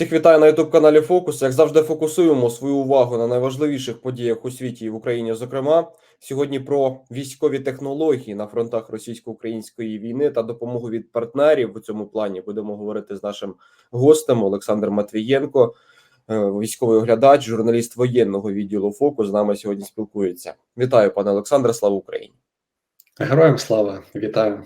Всіх вітаю на youtube каналі Фокус. Як завжди, фокусуємо свою увагу на найважливіших подіях у світі і в Україні. Зокрема, сьогодні про військові технології на фронтах російсько-української війни та допомогу від партнерів у цьому плані будемо говорити з нашим гостем Олександр Матвієнко, е, військовий оглядач, журналіст воєнного відділу Фокус. З нами сьогодні спілкується. Вітаю, пане Олександре. Слава Україні! Героям слава, вітаю.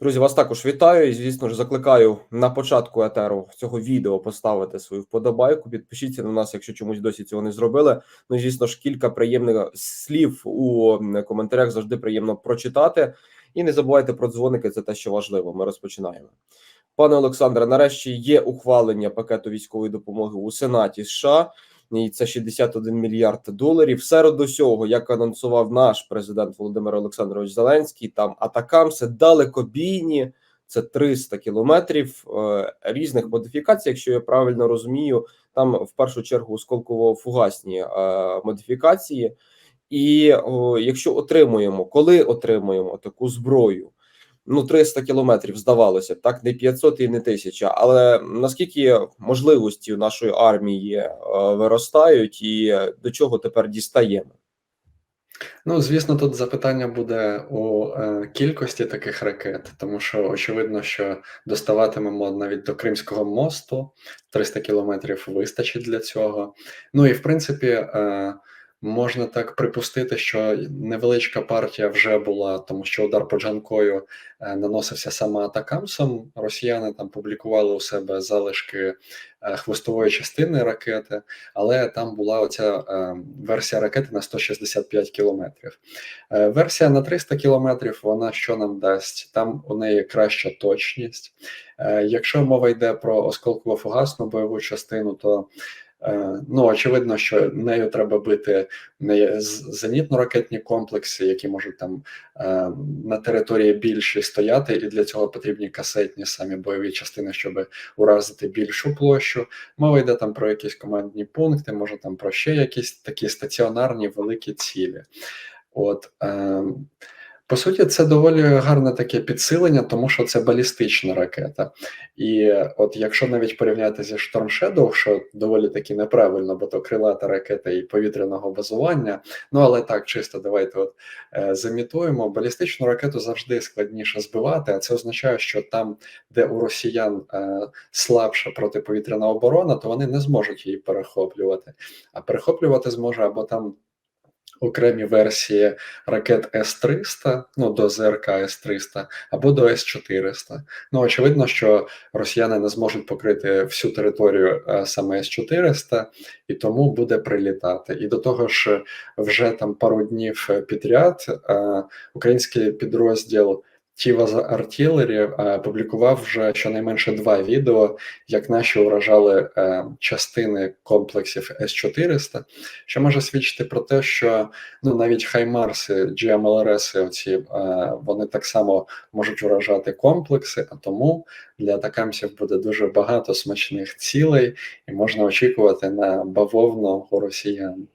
Друзі, вас також вітаю і, звісно ж, закликаю на початку етеру цього відео поставити свою вподобайку. Підпишіться на нас, якщо чомусь досі цього не зробили. Ну звісно ж, кілька приємних слів у коментарях завжди приємно прочитати. І не забувайте про дзвоники, це те, що важливо. Ми розпочинаємо. Пане Олександре, нарешті є ухвалення пакету військової допомоги у Сенаті США. І це 61 мільярд доларів. Серед усього, як анонсував наш президент Володимир Олександрович Зеленський, там атакамси далекобійні, це 300 кілометрів е, різних модифікацій. Якщо я правильно розумію, там в першу чергу осколково-фугасні е, модифікації. І о, якщо отримуємо, коли отримуємо таку зброю, ну 300 кілометрів здавалося б, так не 500 і не 1000, Але наскільки можливості у нашої армії е, виростають, і до чого тепер дістаємо? Ну, звісно, тут запитання буде у е, кількості таких ракет, тому що очевидно, що доставатимемо навіть до Кримського мосту 300 кілометрів вистачить для цього. Ну і в принципі. Е, Можна так припустити, що невеличка партія вже була, тому що удар по Джанкою е, наносився саме атакамсом. Росіяни там публікували у себе залишки е, хвостової частини ракети, але там була оця е, версія ракети на 165 кілометрів. Версія на 300 кілометрів. Вона що нам дасть? Там у неї краща точність. Якщо мова йде про осколково-фугасну бойову частину, то ну, очевидно, що нею треба бити не зенітно-ракетні комплекси, які можуть там е, на території більші стояти, і для цього потрібні касетні самі бойові частини, щоб уразити більшу площу. Мова йде там про якісь командні пункти, може там про ще якісь такі стаціонарні великі цілі. От е, по суті, це доволі гарне таке підсилення, тому що це балістична ракета. І от якщо навіть порівняти зі Storm Shadow, що доволі таки неправильно, бо то крилата ракета і повітряного базування. Ну але так, чисто давайте от е, замітуємо. Балістичну ракету завжди складніше збивати, а це означає, що там, де у росіян е, слабша протиповітряна оборона, то вони не зможуть її перехоплювати. А перехоплювати зможе або там окремі версії ракет С-300, ну до ЗРК С-300 або до С-400. Ну очевидно, що росіяни не зможуть покрити всю територію е, саме С-400, і тому буде прилітати. І до того ж, вже там пару днів підряд е, український підрозділ. Тіва за Артілері публікував вже щонайменше два відео, як наші уражали е, частини комплексів С-400, що може свідчити про те, що ну навіть Хаймарси, GMLRS, оці е, вони так само можуть уражати комплекси, а тому для атакамсів буде дуже багато смачних цілей, і можна очікувати на бавовну у росіян.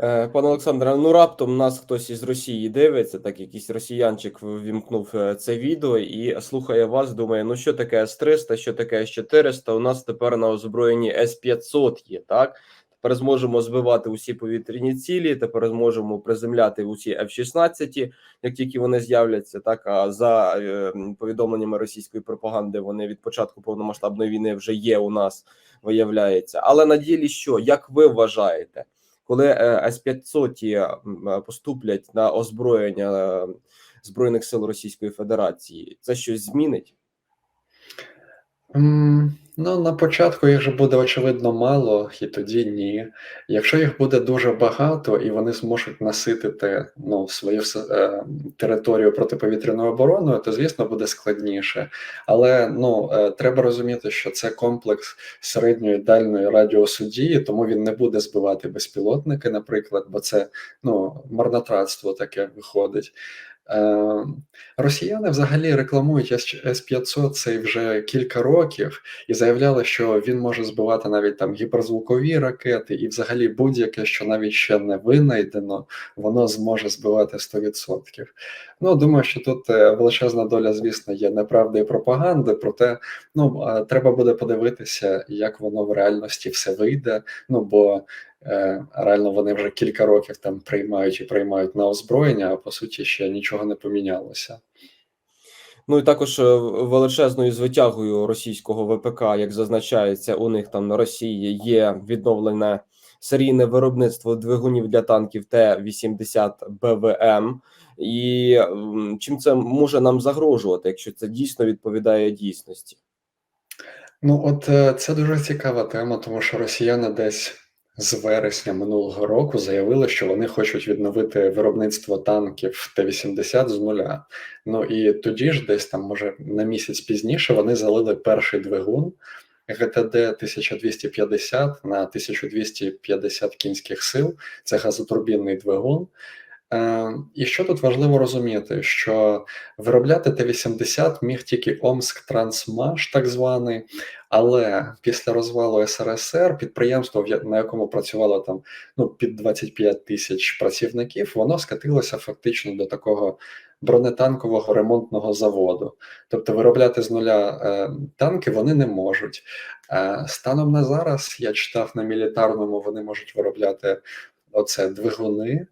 Е, пане Олександре, ну раптом нас хтось із Росії дивиться, так якийсь росіянчик ввімкнув е, це відео і слухає вас. Думає, ну що таке С-300, що таке С-400, У нас тепер на озброєнні С-500 є. Так тепер зможемо збивати усі повітряні цілі. Тепер зможемо приземляти усі F-16, як тільки вони з'являться. Так а за е, повідомленнями російської пропаганди, вони від початку повномасштабної війни вже є у нас, виявляється. Але на ділі що як ви вважаєте? Коли е, С-500 е, поступлять на озброєння е, збройних сил Російської Федерації, це щось змінить? Ну, на початку їх же буде очевидно мало, і тоді ні. Якщо їх буде дуже багато і вони зможуть наситити ну, свою е, територію протиповітряною обороною, то звісно буде складніше. Але ну е, треба розуміти, що це комплекс середньої дальної радіусу дії, тому він не буде збивати безпілотники, наприклад, бо це ну марнотратство таке виходить. Е, Росіяни взагалі рекламують С-500 цей вже кілька років і заявляли, що він може збивати навіть там гіперзвукові ракети, і взагалі будь-яке, що навіть ще не винайдено, воно зможе збивати 100%. Ну, думаю, що тут е, величезна доля, звісно, є неправди і пропаганди, проте ну, треба буде подивитися, як воно в реальності все вийде. Ну бо реально вони вже кілька років там приймають і приймають на озброєння, а по суті ще нічого не помінялося. Ну і також е, величезною звитягою російського ВПК, як зазначається, у них там на Росії є відновлене серійне виробництво двигунів для танків Т-80 БВМ. І чим це може нам загрожувати, якщо це дійсно відповідає дійсності? Ну, от е, це дуже цікава тема, тому що росіяни десь з вересня минулого року заявили, що вони хочуть відновити виробництво танків Т-80 з нуля. Ну і тоді ж, десь там, може, на місяць пізніше, вони залили перший двигун ГТД 1250 на 1250 кінських сил. Це газотурбінний двигун. Е, І що тут важливо розуміти, що виробляти Т-80 міг тільки Омск Трансмаш, так званий, але після розвалу СРСР підприємство, на якому працювало там ну, під 25 тисяч працівників, воно скатилося фактично до такого бронетанкового ремонтного заводу. Тобто виробляти з нуля е, танки вони не можуть. Е, станом на зараз я читав на мілітарному, вони можуть виробляти оце двигуни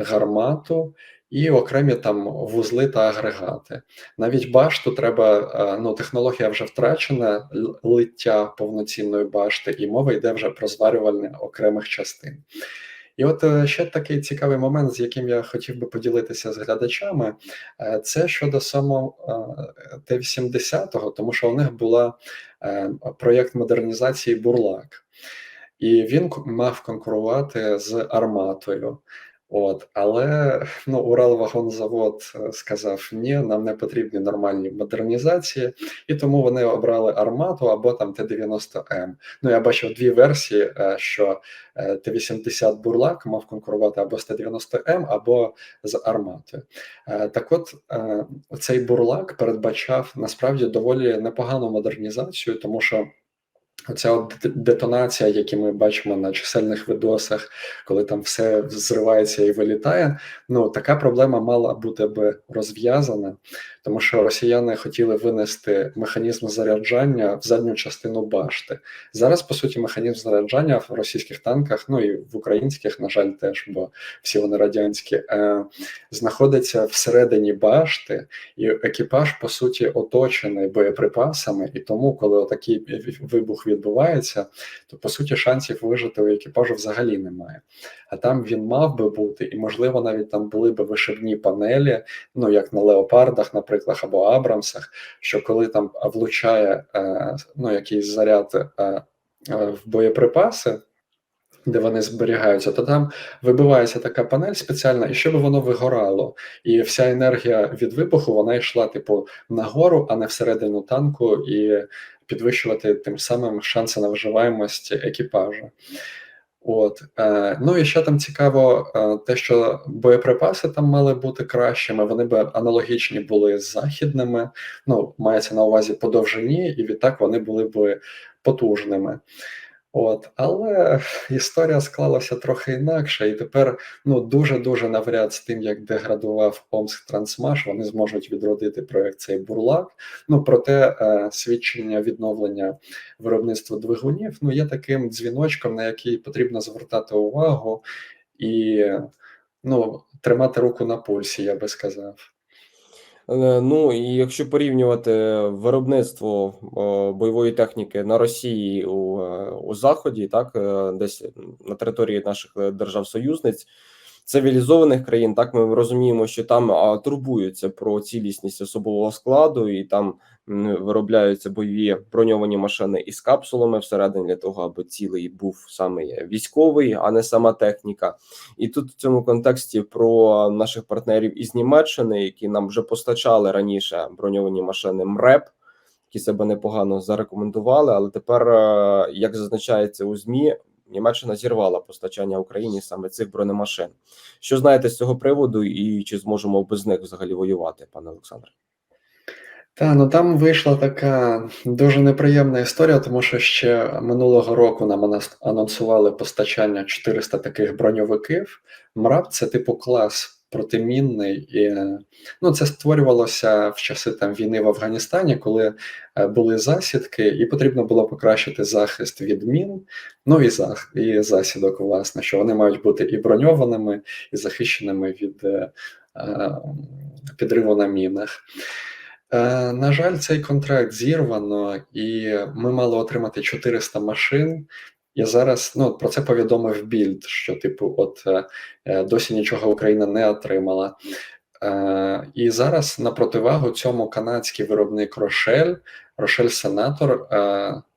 гармату і окремі там вузли та агрегати. Навіть башту треба, е, ну технологія вже втрачена, лиття повноцінної башти, і мова йде вже про зварювальне окремих частин. І от е, ще такий цікавий момент, з яким я хотів би поділитися з глядачами, е, це щодо самого е, Т-80, тому що у них е, проєкт модернізації Бурлак, і він мав конкурувати з арматою. От, але ну, Уралвагонзавод е, сказав: ні, нам не потрібні нормальні модернізації, і тому вони обрали армату або там Т-90М. Ну, я бачив дві версії, е, що е, Т-80 Бурлак мав конкурувати або з Т-90М, або з арматою. Так от, цей бурлак передбачав насправді доволі непогану модернізацію, тому що. Оця от детонація, які ми бачимо на чисельних видосах, коли там все зривається і вилітає. Ну така проблема мала бути би розв'язана, тому що росіяни хотіли винести механізм заряджання в задню частину башти. Зараз, по суті, механізм заряджання в російських танках, ну і в українських, на жаль, теж, бо всі вони радянські, е, знаходиться всередині башти, і екіпаж, по суті, оточений боєприпасами, і тому, коли отакий вибух відбувається, то по суті шансів вижити у екіпажу взагалі немає. А там він мав би бути, і можливо навіть там були б вишибні панелі, ну як на леопардах, наприклад, або Абрамсах, що коли там влучає е, ну, якийсь заряд е, е, в боєприпаси. Де вони зберігаються, то там вибивається така панель спеціальна, і щоб воно вигорало, і вся енергія від вибуху вона йшла, типу, нагору, а не всередину танку, і підвищувати тим самим шанси на виживаємость екіпажу. От е, ну і ще там цікаво, е, те, що боєприпаси там мали бути кращими, вони б аналогічні були з західними. Ну, мається на увазі по довжині, і відтак вони були б потужними. От, але історія склалася трохи інакше, і тепер ну дуже дуже навряд з тим, як деградував Омск Трансмаш, вони зможуть відродити проект цей бурлак. Ну проте е, свідчення відновлення виробництва двигунів ну є таким дзвіночком, на який потрібно звертати увагу і ну тримати руку на пульсі, я би сказав. Е, Ну і якщо порівнювати виробництво о, бойової техніки на Росії у, е, у Заході, так е, десь на території наших е, держав-союзниць, цивілізованих країн, так ми розуміємо, що там турбуються про цілісність особового складу, і там виробляються бойові броньовані машини із капсулами всередині для того, аби цілий був саме військовий, а не сама техніка. І тут в цьому контексті про наших партнерів із Німеччини, які нам вже постачали раніше броньовані машини МРЕП, які себе непогано зарекомендували. Але тепер, е, як зазначається у ЗМІ, Німеччина зірвала постачання Україні саме цих бронемашин. Що знаєте з цього приводу, і чи зможемо без них взагалі воювати, пане Олександре? Та ну там вийшла така дуже неприємна історія, тому що ще минулого року нам анонс- анонсували постачання 400 таких броньовиків. МРАП це типу клас протимінний, і е, ну це створювалося в часи там війни в Афганістані, коли е, були засідки, і потрібно було покращити захист від мін. Ну і зах і засідок, власне, що вони мають бути і броньованими, і захищеними від е, е, підриву на мінах. На жаль, цей контракт зірвано, і ми мали отримати 400 машин. І зараз ну, про це повідомив Більд, що, типу, от е, е, досі нічого Україна не отримала. Е, і зараз на противагу цьому канадський виробник Рошель, Рошель Сенатор,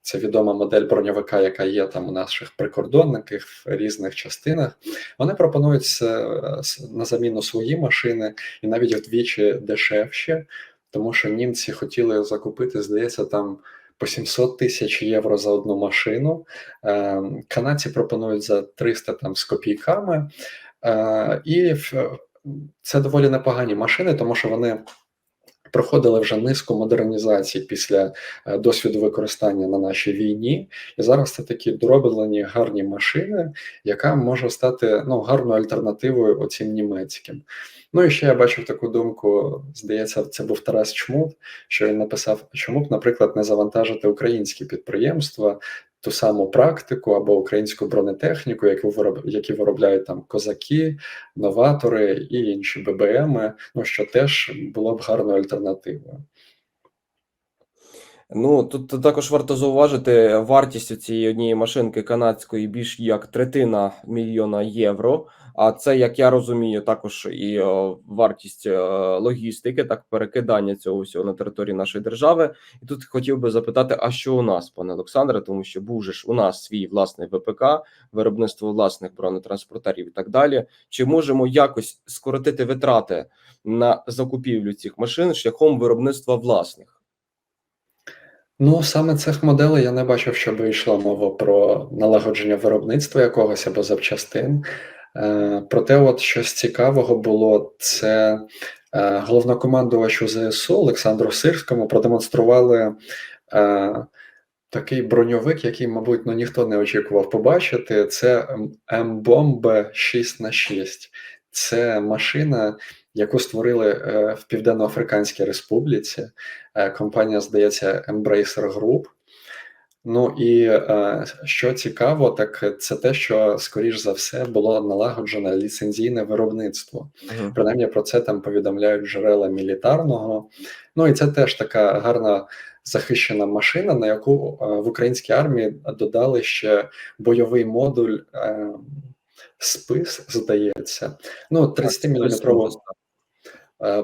це відома модель броньовика, яка є там у наших прикордонників в різних частинах. Вони пропонують на заміну свої машини і навіть вдвічі дешевші тому що німці хотіли закупити, здається, там по 700 тисяч євро за одну машину. Е, канадці пропонують за 300 там з копійками. Е, і це доволі непогані машини, тому що вони. Проходили вже низку модернізацій після е, досвіду використання на нашій війні, і зараз це такі дороблені гарні машини, яка може стати ну гарною альтернативою оцім німецьким. Ну і ще я бачив таку думку. Здається, це був Тарас Чмут, що він написав: чому б, наприклад, не завантажити українські підприємства, ту саму практику або українську бронетехніку, яку вироб, які виробляють там козаки, новатори і інші ББМи, ну що теж було б гарною альтернативою. Ну тут також варто зауважити вартість цієї однієї машинки канадської більш як третина мільйона євро. А це, як я розумію, також і е, вартість е, логістики, так перекидання цього всього на території нашої держави. І тут хотів би запитати: а що у нас, пане Олександре? Тому що був ж у нас свій власний ВПК, виробництво власних бронетранспортерів і так далі. Чи можемо якось скоротити витрати на закупівлю цих машин шляхом виробництва власних? Ну, саме цих моделей я не бачив, щоб йшла мова про налагодження виробництва якогось або запчастин. Е, проте, от щось цікавого було, це е, головнокомандувачу ЗСУ Олександру Сирському продемонстрували е, такий броньовик, який, мабуть, ну, ніхто не очікував побачити. Це М-бомба 6 на 6 Це машина, яку створили е, в Південно-Африканській Республіці. Е, компанія, здається, Embracer Group. Ну і е, що цікаво, так це те, що скоріш за все було налагоджене ліцензійне виробництво. Мгм. Принаймні про це там повідомляють джерела мілітарного. Ну і це теж така гарна захищена машина, на яку в українській армії додали ще бойовий модуль спис, здається. Ну, 30 мм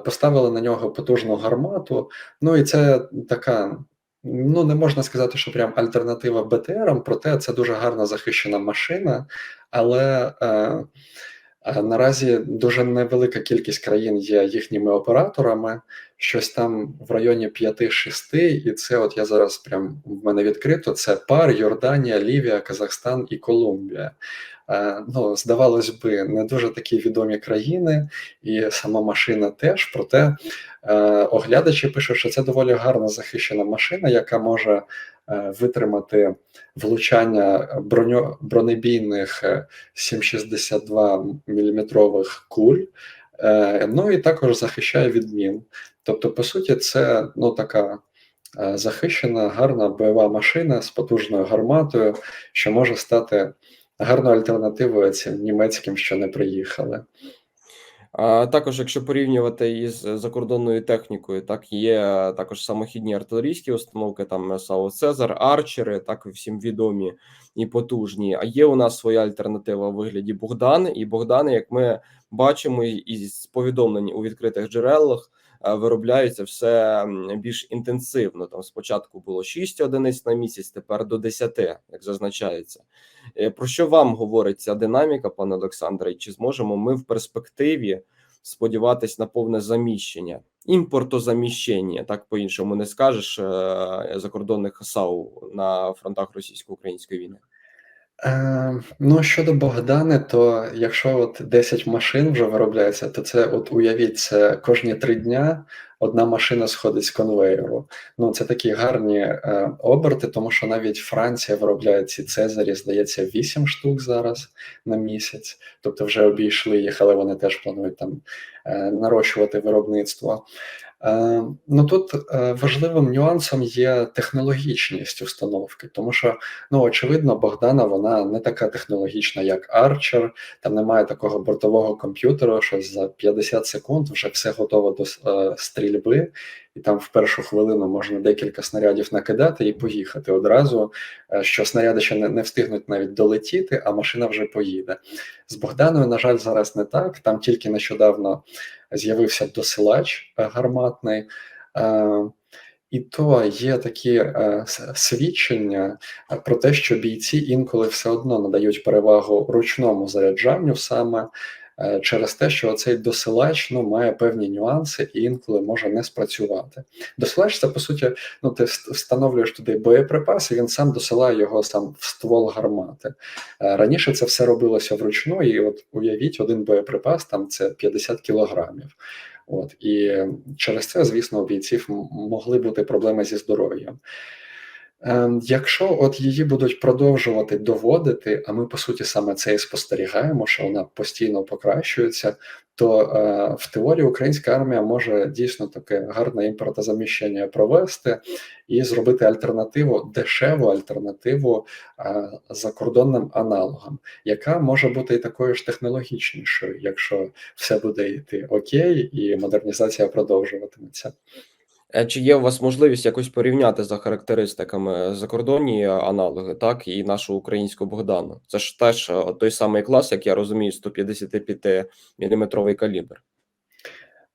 Поставили на нього потужну гармату. Ну і це така. Ну, не можна сказати, що прям альтернатива БТРам, проте це дуже гарна захищена машина, але е, е, наразі дуже невелика кількість країн є їхніми операторами, щось там в районі 5-6, і це от я зараз прям в мене відкрито: це ПАР, Йорданія, Лівія, Казахстан і Колумбія. Е, ну, здавалось би, не дуже такі відомі країни, і сама машина теж. Проте е, оглядачі пишуть, що це доволі гарна захищена машина, яка може витримати влучання броньо, бронебійних е, 7,62 мм куль. Е, ну і також захищає від мін. Тобто, по суті, це ну така. е, Захищена гарна бойова машина з потужною гарматою, що може стати гарною альтернативою цим німецьким, що не приїхали. Також, якщо порівнювати із закордонною технікою, так є також самохідні артилерійські установки, там САУ Цезар, Арчери, так всім відомі і потужні. А є у нас своя альтернатива у вигляді Богдан. І Богдани, як ми бачимо, із повідомлень у відкритих джерелах. Е, Виробляються все більш інтенсивно. Там спочатку було 6 одиниць на місяць, тепер до 10, як зазначається. Е, Про що вам говорить ця динаміка, пане Олександре? Чи зможемо ми в перспективі сподіватись на повне заміщення, імпортозаміщення, так по-іншому не скажеш е, закордонних САУ на фронтах російсько-української війни? Е, ну, щодо Богдани, то якщо от 10 машин вже виробляється, то це от уявіть, це кожні 3 дня одна машина сходить з конвейеру. Ну, це такі гарні е, оберти, тому що навіть Франція виробляє ці Цезарі, здається, 8 штук зараз на місяць. Тобто вже обійшли їх, але вони теж планують там е, нарощувати виробництво. Е, ну тут е, важливим нюансом є технологічність установки, тому що ну очевидно, Богдана вона не така технологічна, як Archer, Там немає такого бортового комп'ютера, що за 50 секунд вже все готово до е, стрільби, і там в першу хвилину можна декілька снарядів накидати і поїхати одразу. Що снаряди ще не встигнуть навіть долетіти, а машина вже поїде. З Богданою, на жаль, зараз не так. Там тільки нещодавно з'явився досилач е, гарматний. Е, І то є такі е, свідчення про те, що бійці інколи все одно надають перевагу ручному заряджанню саме через те, що цей досилач ну, має певні нюанси і інколи може не спрацювати. Досилач це по суті, ну ти встановлюєш туди боєприпас, і він сам досилає його сам в ствол гармати. Е, Раніше це все робилося вручну, і от уявіть, один боєприпас там це 50 кілограмів. От і через це, звісно, у бійців могли бути проблеми зі здоров'ям. Ем, Якщо от її будуть продовжувати доводити, а ми по суті саме це і спостерігаємо, що вона постійно покращується, то е, в теорії українська армія може дійсно таке гарне імпортозаміщення провести і зробити альтернативу, дешеву альтернативу е, закордонним аналогам, яка може бути і такою ж технологічнішою, якщо все буде йти окей, і модернізація продовжуватиметься. Е, Чи є у вас можливість якось порівняти за характеристиками закордонні аналоги, так і нашу українську Богдану? Це ж теж е, той самий клас, як я розумію, 155 мм калібр.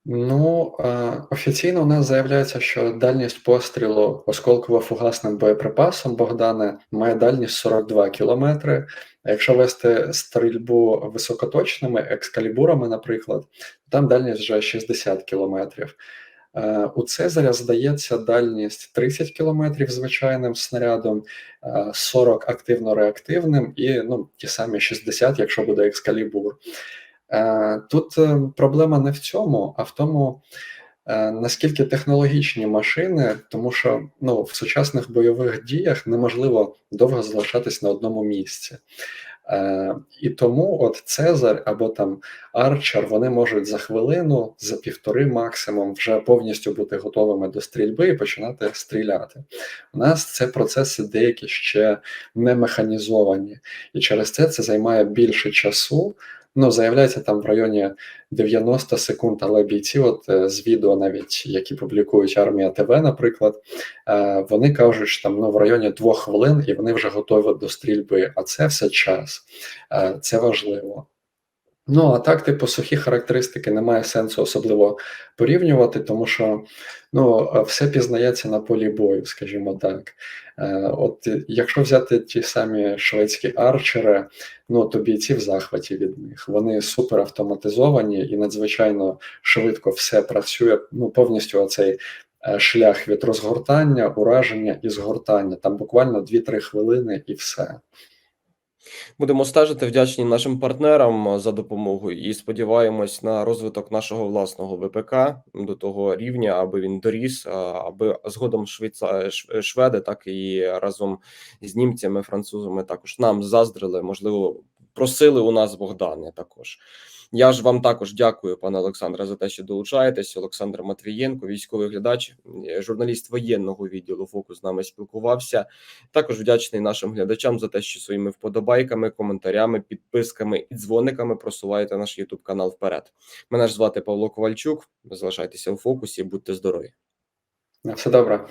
Ну, е, офіційно у нас заявляється, що дальність пострілу осколково-фугасним боєприпасом Богдане має дальність 42 кілометри. А якщо вести стрільбу високоточними екскалібурами, наприклад, там дальність вже 60 кілометрів. Е, У Цезаря, здається, дальність 30 кілометрів звичайним снарядом, е, 40 активно-реактивним і ну, ті самі 60, якщо буде екскалібур. Е, Тут е, проблема не в цьому, а в тому, е, наскільки технологічні машини, тому що ну, в сучасних бойових діях неможливо довго залишатись на одному місці. Е, І тому от Цезар або там Арчер вони можуть за хвилину, за півтори максимум вже повністю бути готовими до стрільби і починати стріляти. У нас це процеси деякі ще не механізовані, і через це це займає більше часу. Ну, заявляється там в районі 90 секунд, але бійці, от е, з відео, навіть які публікують армія ТВ, наприклад, е, вони кажуть, що там ну, в районі двох хвилин і вони вже готові до стрільби. А це все час, Е, це важливо. Ну, а так, типу, сухі характеристики немає сенсу особливо порівнювати, тому що ну, е, все пізнається на полі бою, скажімо так. Е, От е, якщо взяти ті самі шведські арчери, ну то бійці в захваті від них. Вони супер автоматизовані і надзвичайно швидко все працює. Ну, повністю оцей шлях від розгортання, ураження і згортання. Там буквально 2-3 хвилини і все. Будемо стежити вдячні нашим партнерам за допомогу і сподіваємось на розвиток нашого власного ВПК до того рівня, аби він доріс, аби згодом швейца... шведи, так і разом з німцями, французами також нам заздрили, можливо, просили у нас Богдани також. Я ж вам також дякую, пане Олександре, за те, що долучаєтесь. Олександр Матвієнко, військовий глядач, е, журналіст воєнного відділу Фокус з нами спілкувався. Також вдячний нашим глядачам за те, що своїми вподобайками, коментарями, підписками і дзвониками просуваєте наш YouTube канал вперед. Мене ж звати Павло Ковальчук. Залишайтеся у фокусі, будьте здорові. На все добре.